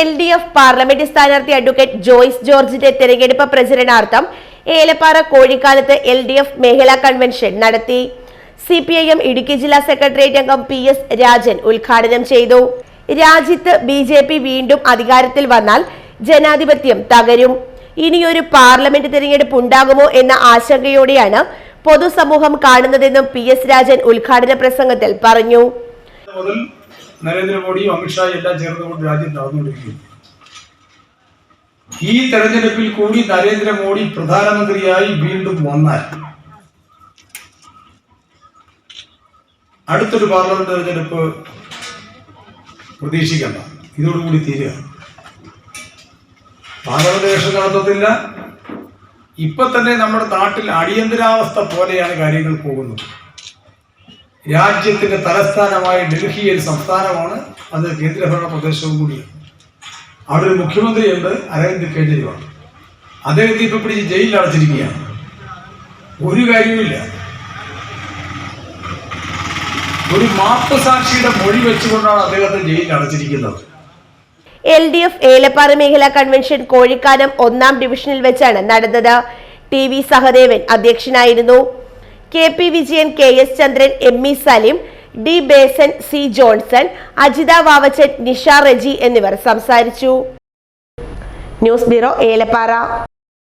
L D F parliament സ്ഥാനാർത്ഥി advocate Joyce ജോർജിന്റെ തെരഞ്ഞെടുപ്പ് പ്രചരണാർത്ഥം ഏലപ്പാറ കോഴിക്കാലത്ത് എൽ ഡി എഫ് മേഖലാ കൺവെൻഷൻ നടത്തി. C P I M Idukki ജില്ലാ സെക്രട്ടേറിയറ്റ് അംഗം പി എസ് രാജൻ ഉദ്ഘാടനം ചെയ്തു. രാജ്യത്ത് ബി ജെ പി വീണ്ടും അധികാരത്തിൽ വന്നാൽ ജനാധിപത്യം തകരും. ഇനിയൊരു പാർലമെന്റ് തെരഞ്ഞെടുപ്പ് ഉണ്ടാകുമോ എന്ന ആശങ്കയോടെയാണ് പൊതുസമൂഹം കാണുന്നതെന്നും പി എസ് രാജൻ ഉദ്ഘാടന പ്രസംഗത്തിൽ പറഞ്ഞു. നരേന്ദ്രമോദിയും അമിത്ഷായും എല്ലാം ചേർന്നുകൊണ്ട് രാജ്യം നടന്നുകൊണ്ടിരിക്കുന്നു. ഈ തെരഞ്ഞെടുപ്പിൽ കൂടി നരേന്ദ്രമോദി പ്രധാനമന്ത്രിയായി വീണ്ടും വന്നാൽ അടുത്തൊരു പാർലമെന്റ് തെരഞ്ഞെടുപ്പ് പ്രതീക്ഷിക്കണ്ട. ഇതോടുകൂടി തീരുക. പാർലമെന്റ് ഇലക്ഷൻ നടത്തത്തില്ല. ഇപ്പൊ തന്നെ നമ്മുടെ നാട്ടിൽ അടിയന്തരാവസ്ഥ പോലെയാണ് കാര്യങ്ങൾ പോകുന്നത്. രാജ്യത്തിന്റെ തലസ്ഥാനമായ ഡൽഹി ഒരു സംസ്ഥാനമാണ് അത് കേന്ദ്രഭരണ പ്രദേശവും കൂടിയാണ് അവിടെ ഒരു മുഖ്യമന്ത്രിയുണ്ട് അരവിന്ദ് കെജ്രിവാൾ. അദ്ദേഹത്തെ ഇപ്പൊ പിടിച്ച് ജയിലിൽ അടച്ചിരിക്കുകയാണ് ഒരു കാര്യവുമില്ല. ഒരു മാപ്പുസാക്ഷിയുടെ മൊഴി വെച്ചുകൊണ്ടാണ് അദ്ദേഹത്തെ ജയിലിൽ അടച്ചിരിക്കുന്നത് എൽ ഡി എഫ് ഏലപ്പാറ മേഖലാ കൺവെൻഷൻ കോഴിക്കാനം ഒന്നാം ഡിവിഷനിൽ വെച്ചാണ് നടന്നത്. ടി വി സഹദേവൻ അധ്യക്ഷനായിരുന്നു. K P Vijayan K S Chandran M E Saleem D Besan C Johnson Ajitha Vavachan Nisha Reji എന്നിവർ സംസാരിച്ചു. News bureau Elappara.